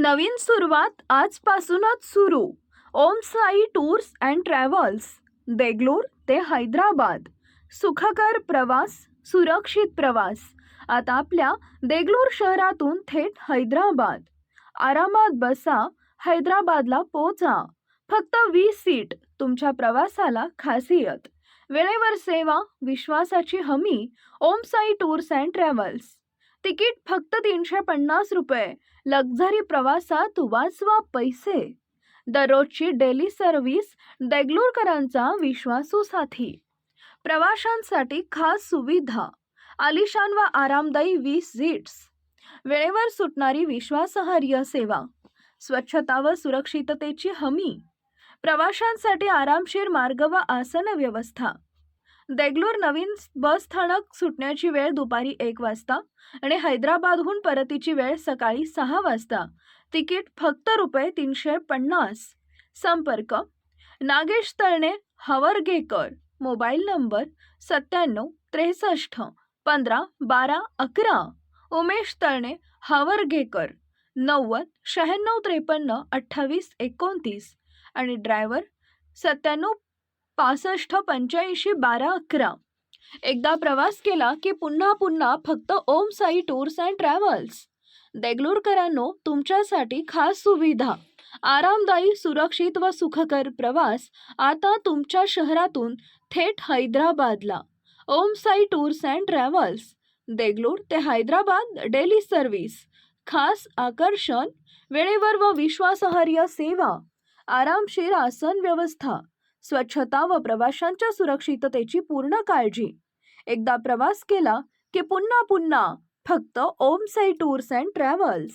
नवीन सुरुवात आजपासूनच सुरू. Om Sai tours and travels Degloor ते हैदराबाद. सुखकर प्रवास सुरक्षित प्रवास. आता आपल्या देगलूर शहरातून थेट हैदराबाद. आरामात बसा हैदराबादला पोचा. फक्त वीस सीट तुमच्या प्रवासाला खासियत. वेळेवर सेवा विश्वासाची हमी. Om Sai tours and travels. Ticket फक्त तीनशे पन्नास रुपये. लक्झरी प्रवासात वाचवा पैसे. दररोजची डेली सर्व्हिस देगलूरकरांचा विश्वासू साथी प्रवाशांसाठी खास सुविधा. आलिशान व आरामदायी वीस सीट्स वेळेवर सुटणारी विश्वासार्ह सेवा. स्वच्छता व सुरक्षिततेची हमी. प्रवाशांसाठी आरामशीर मार्ग व आसन व्यवस्था देगलूर नवीन बस स्थानक सुटण्याची वेळ दुपारी एक वाजता आणि हैदराबादहून परतीची वेळ सकाळी सहा वाजता. तिकीट फक्त रुपये तीनशे पन्नास. संपर्क नागेश तळणे हवरगेकर मोबाईल नंबर सत्त्याण्णव त्रेसष्ट पंधरा बारा अकरा. उमेश तळणे हावरगेकर नव्वद शहाण्णव त्रेपन्न अठ्ठावीस एकोणतीस. आणि ड्रायव्हर सत्त्याण्णव पासष्ट पंच्याऐंशी बारा अकरा. एकदा प्रवास केला की पुन्हा पुन्हा फक्त Om Sai tours and travels. देगलूरकरांनो तुमच्यासाठी खास सुविधा. आरामदायी सुरक्षित व सुखकर प्रवास आता तुमच्या शहरातून थेट हैदराबादला. Om Sai tours and travels. Degloor ते हैदराबाद डेली सर्व्हिस. खास आकर्षण वेळेवर व विश्वासार्ह सेवा. आरामशीर आसन व्यवस्था. स्वच्छता व प्रवाशांच्या सुरक्षिततेची पूर्ण काळजी. एकदा प्रवास केला की पुन्हा पुन्हा फक्त Om Sai tours and travels.